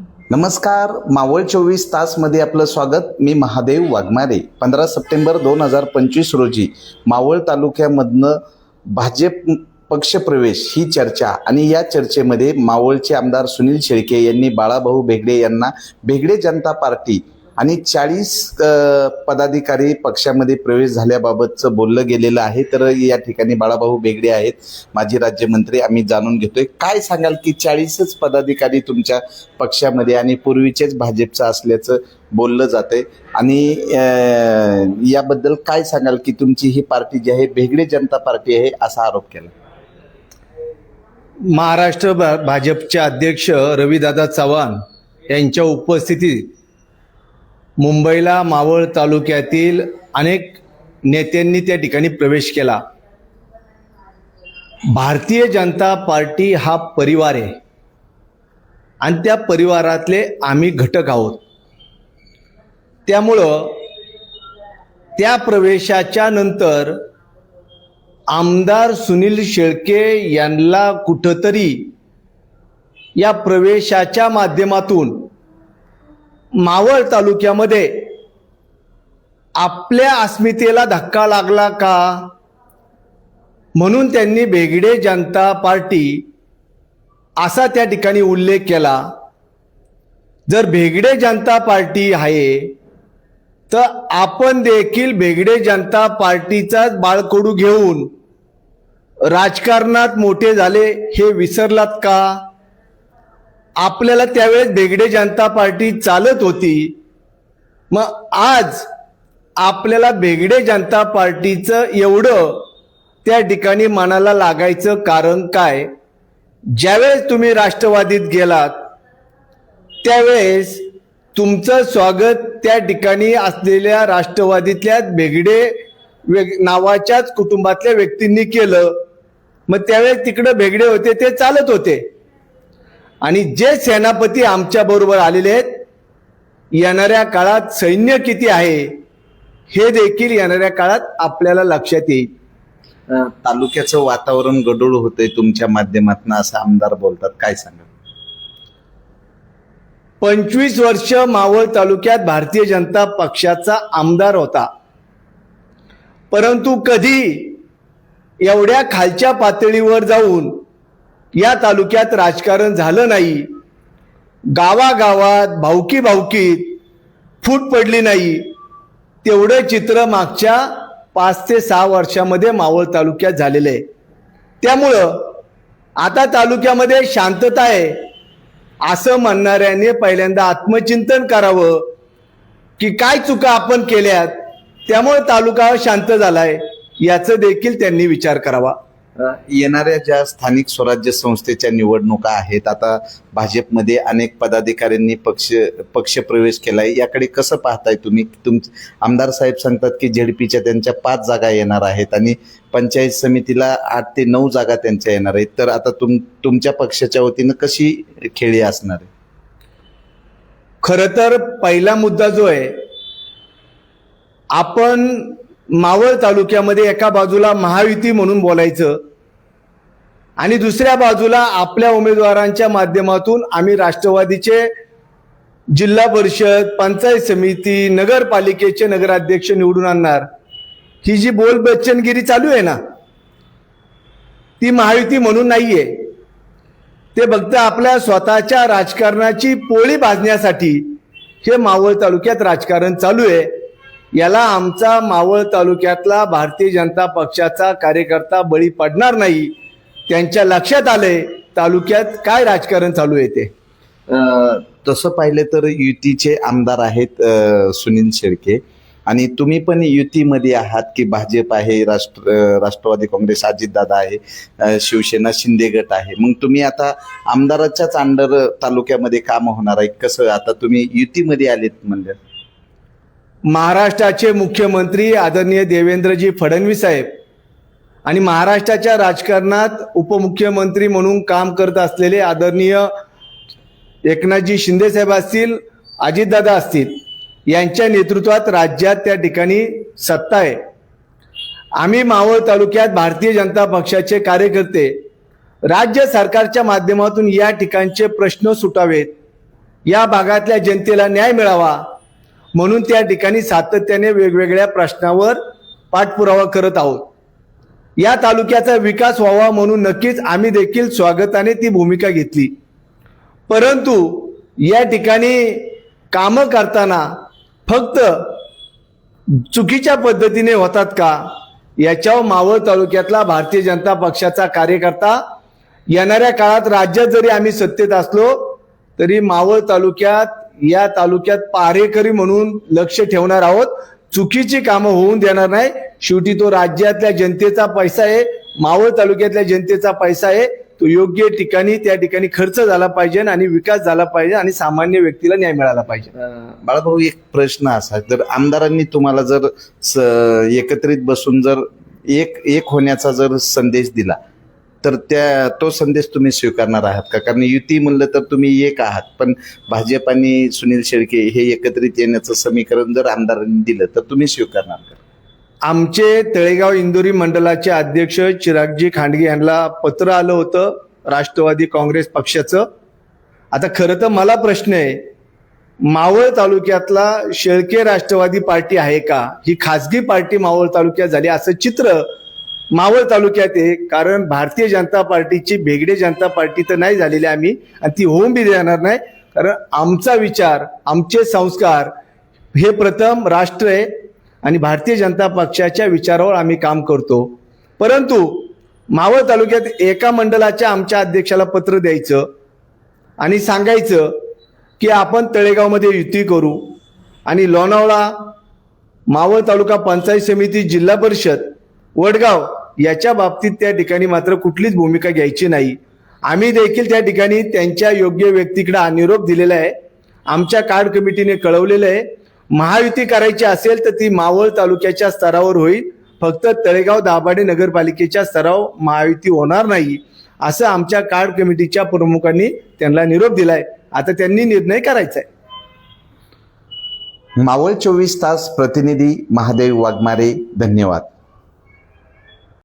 नमस्कार मावळ चोवीस तासमध्ये आपलं स्वागत. मी महादेव वाघमारे. पंधरा सप्टेंबर दोन हजार पंचवीस रोजी मावळ तालुक्यामधनं भाजप पक्षप्रवेश ही चर्चा आणि या चर्चेमध्ये मावळचे आमदार सुनील शेळके यांनी बाळाभाऊ भेगडे यांना भेगडे जनता पार्टी आणि चाळीस पदाधिकारी पक्षामध्ये प्रवेश झाल्याबाबतचं बोललं गेलेलं आहे. तर या ठिकाणी बाळाभाऊ बेगडे आहेत माजी राज्यमंत्री. आम्ही जाणून घेतोय. काय सांगाल की चाळीसच पदाधिकारी तुमच्या पक्षामध्ये आणि पूर्वीचेच भाजपचं असल्याचं बोललं जाते आणि याबद्दल काय सांगाल की तुमची ही पार्टी जी आहे बेगडे जनता पार्टी आहे असा आरोप केला? महाराष्ट्र भा- भाजपचे अध्यक्ष रवीदादा चव्हाण यांच्या उपस्थितीत मुंबईला मावळ तालुक्यातील अनेक नेत्यांनी त्या ठिकाणी प्रवेश केला. भारतीय जनता पार्टी हा परिवार आहे. आणि त्या परिवारातले आम्ही घटक आहोत. त्यामुळं त्या प्रवेशाच्या नंतर आमदार सुनील शेळके यांना कुठंतरी या प्रवेशाच्या माध्यमातून मावळ तालुक्यामध्ये आपल्या अस्मितेला धक्का लागला का? म्हणून त्यांनी बेगडे जनता पार्टी असा त्या ठिकाणी उल्लेख केला. जर भेगडे जनता पार्टी आहे तर आपण देखील भेगडे जनता पार्टीचाच बाळकडू घेऊन राजकारणात मोठे झाले हे विसरलात का? आपल्याला त्यावेळेस बेगडे जनता पार्टी चालत होती. मग आज आपल्याला बेगडे जनता पार्टीचं एवढं त्या ठिकाणी मनाला लागायचं कारण काय? ज्यावेळेस तुम्ही राष्ट्रवादीत गेलात त्यावेळेस तुमचं स्वागत त्या ठिकाणी असलेल्या राष्ट्रवादीतल्या बेगडे वेग नावाच्याच कुटुंबातल्या व्यक्तींनी केलं. मग त्यावेळेस तिकडं भेगडे होते ते चालत होते. आणि जे सेनापती आमच्या बरोबर आलेले आहेत येणाऱ्या काळात सैन्य किती आहे हे देखील येणाऱ्या काळात आपल्याला लक्षात येईल. तालुक्याचं वातावरण गडूळ होतंय तुमच्या माध्यमातून असं आमदार बोलतात. काय सांगाल? पंचवीस वर्ष मावळ तालुक्यात भारतीय जनता पक्षाचा आमदार होता. परंतु कधी एवढ्या खालच्या पातळीवर जाऊन या तालुक्यात राजकारण झालं नाही. गावागावात भावकी भावकीत फूट पडली नाही. तेवढं चित्र मागच्या पाच ते सहा वर्षामध्ये मावळ तालुक्यात झालेलं आहे. त्यामुळं आता तालुक्यामध्ये शांतता आहे. असं म्हणणाऱ्याने पहिल्यांदा आत्मचिंतन करावं की काय चुका आपण केल्यात त्यामुळे तालुका शांत झालाय याचं देखील त्यांनी विचार करावा. येणाऱ्या ज्या स्थानिक स्वराज्य संस्थेच्या निवडणुका आहेत आता भाजपमध्ये अनेक पदाधिकाऱ्यांनी पक्ष पक्षप्रवेश केलाय. याकडे कसं पाहताय तुम्ही? तुम आमदार साहेब सांगतात की झेडपीच्या त्यांच्या पाच जागा येणार आहेत आणि पंचायत समितीला आठ ते नऊ जागा त्यांच्या येणार आहेत. तर आता तुम तुमच्या पक्षाच्या वतीनं कशी खेळी असणार आहे? खरं तर पहिला मुद्दा जो आहे आपण मावळ तालुक्यामध्ये एका बाजूला महायुती म्हणून बोलायचं आणि दुसऱ्या बाजूला आपल्या उमेदवारांच्या माध्यमातून आम्ही राष्ट्रवादीचे जिल्हा परिषद पंचायत समिती नगरपालिकेचे नगराध्यक्ष निवडून आणणार. ही जी बोल बच्चनगिरी चालू आहे ना ती महायुती म्हणून नाहीये. ते फक्त आपल्या स्वतःच्या राजकारणाची पोळी भाजण्यासाठी हे मावळ तालुक्यात राजकारण चालू आहे. याला आमचा मावळ तालुक्यातला भारतीय जनता पक्षाचा कार्यकर्ता बळी पडणार नाही. त्यांच्या लक्षात आलंय तालुक्यात काय राजकारण चालू आहे ते. अं, तसं पाहिलं तर युतीचे आमदार आहेत सुनील शेळके. आणि तुम्ही पण युतीमध्ये आहात की भाजप आहे राष्ट्र राष्ट्रवादी काँग्रेस अजितदादा आहे शिवसेना शिंदे गट आहे. मग तुम्ही आता आमदाराच्याच अंडर तालुक्यामध्ये काम होणार आहे. कसं आता तुम्ही युतीमध्ये आलेत म्हणलं? महाराष्ट्राचे मुख्यमंत्री आदरणीय देवेंद्रजी फडणवीस साहेब आणि महाराष्ट्राच्या राजकारणात उपमुख्यमंत्री म्हणून काम करत असलेले आदरणीय एकनाथजी शिंदे साहेब असतील अजितदादा असतील यांच्या नेतृत्वात राज्यात त्या ठिकाणी सत्ता आहे. आम्ही मावळ तालुक्यात भारतीय जनता पक्षाचे कार्यकर्ते राज्य सरकारच्या माध्यमातून या ठिकाणचे प्रश्न सुटावेत या भागातल्या जनतेला न्याय मिळावा म्हणून त्या ठिकाणी सातत्याने वेगवेगळ्या प्रश्नावर पाठपुरावा करत आहोत. या तालुक्याचा विकास व्हावा म्हणून नक्कीच आम्ही देखील स्वागताने ती भूमिका घेतली. परंतु या ठिकाणी कामं करताना फक्त चुकीच्या पद्धतीने होतात का? याच्यावर मावळ तालुक्यातला भारतीय जनता पक्षाचा कार्यकर्ता येणाऱ्या काळात राज्यात जरी आम्ही सत्तेत असलो तरी मावळ तालुक्यात या तालुक्यात पारेकरी म्हणून लक्ष ठेवणार आहोत. चुकीची कामं होऊन देणार नाही. शेवटी तो राज्यातल्या जनतेचा पैसा आहे मावळ तालुक्यातल्या जनतेचा पैसा आहे. तो योग्य ठिकाणी त्या ठिकाणी खर्च झाला पाहिजे आणि विकास झाला पाहिजे आणि सामान्य व्यक्तीला न्याय मिळाला पाहिजे. बाळाभाऊ एक प्रश्न असा तर आमदारांनी तुम्हाला जर स- एकत्रित बसून जर एक एक होण्याचा जर संदेश दिला तर त्या तो संदेश तुम्ही स्वीकारणार आहात का? कारण युती म्हणलं तर तुम्ही एक आहात पण भाजप आणि सुनील शेळके हे एकत्रित येण्याचं समीकरण जर आमदारांनी दिलं तर तुम्ही स्वीकारणार का? आमचे तळेगाव इंदोरी मंडळाचे अध्यक्ष चिरागजी खांडगे यांना पत्र आलं होतं राष्ट्रवादी काँग्रेस पक्षाचं. आता खरं तर मला प्रश्न आहे मावळ तालुक्यातला शेळके राष्ट्रवादी पार्टी आहे का? ही खासगी पार्टी मावळ तालुक्यात झाली असं चित्र मावळ तालुक्यात आहे कारण भारतीय जनता पार्टीची भेगडे जनता पार्टी तर नाही झालेली आम्ही आणि ती होऊन बी देणार नाही. कारण आमचा विचार आमचे संस्कार हे प्रथम राष्ट्र आहे आणि भारतीय जनता पक्षाच्या विचारावर आम्ही काम करतो. परंतु मावळ तालुक्यात एका मंडळाच्या आमच्या अध्यक्षाला पत्र द्यायचं आणि सांगायचं की आपण तळेगावमध्ये युती करू आणि लोणावळा मावळ तालुका पंचायत समिती जिल्हा परिषद वडगाव याच्या बाबतीत त्या ठिकाणी मात्र कुठलीच भूमिका घ्यायची नाही. आम्ही देखील त्या ठिकाणी त्यांच्या योग्य व्यक्तीकडे निरोप दिलेला आहे. आमच्या कार्ड कमिटीने कळवलेलं आहे. महायुती करायची असेल तर ती मावळ तालुक्याच्या स्तरावर होईल. फक्त तळेगाव दाभाडे नगरपालिकेच्या स्तराव महायुती होणार नाही. असं आमच्या कार्ड कमिटीच्या प्रमुखांनी त्यांना निरोप दिलाय. आता त्यांनी निर्णय करायचा आहे मावळ चोवीस तास प्रतिनिधी महादेव वाघमारे धन्यवाद.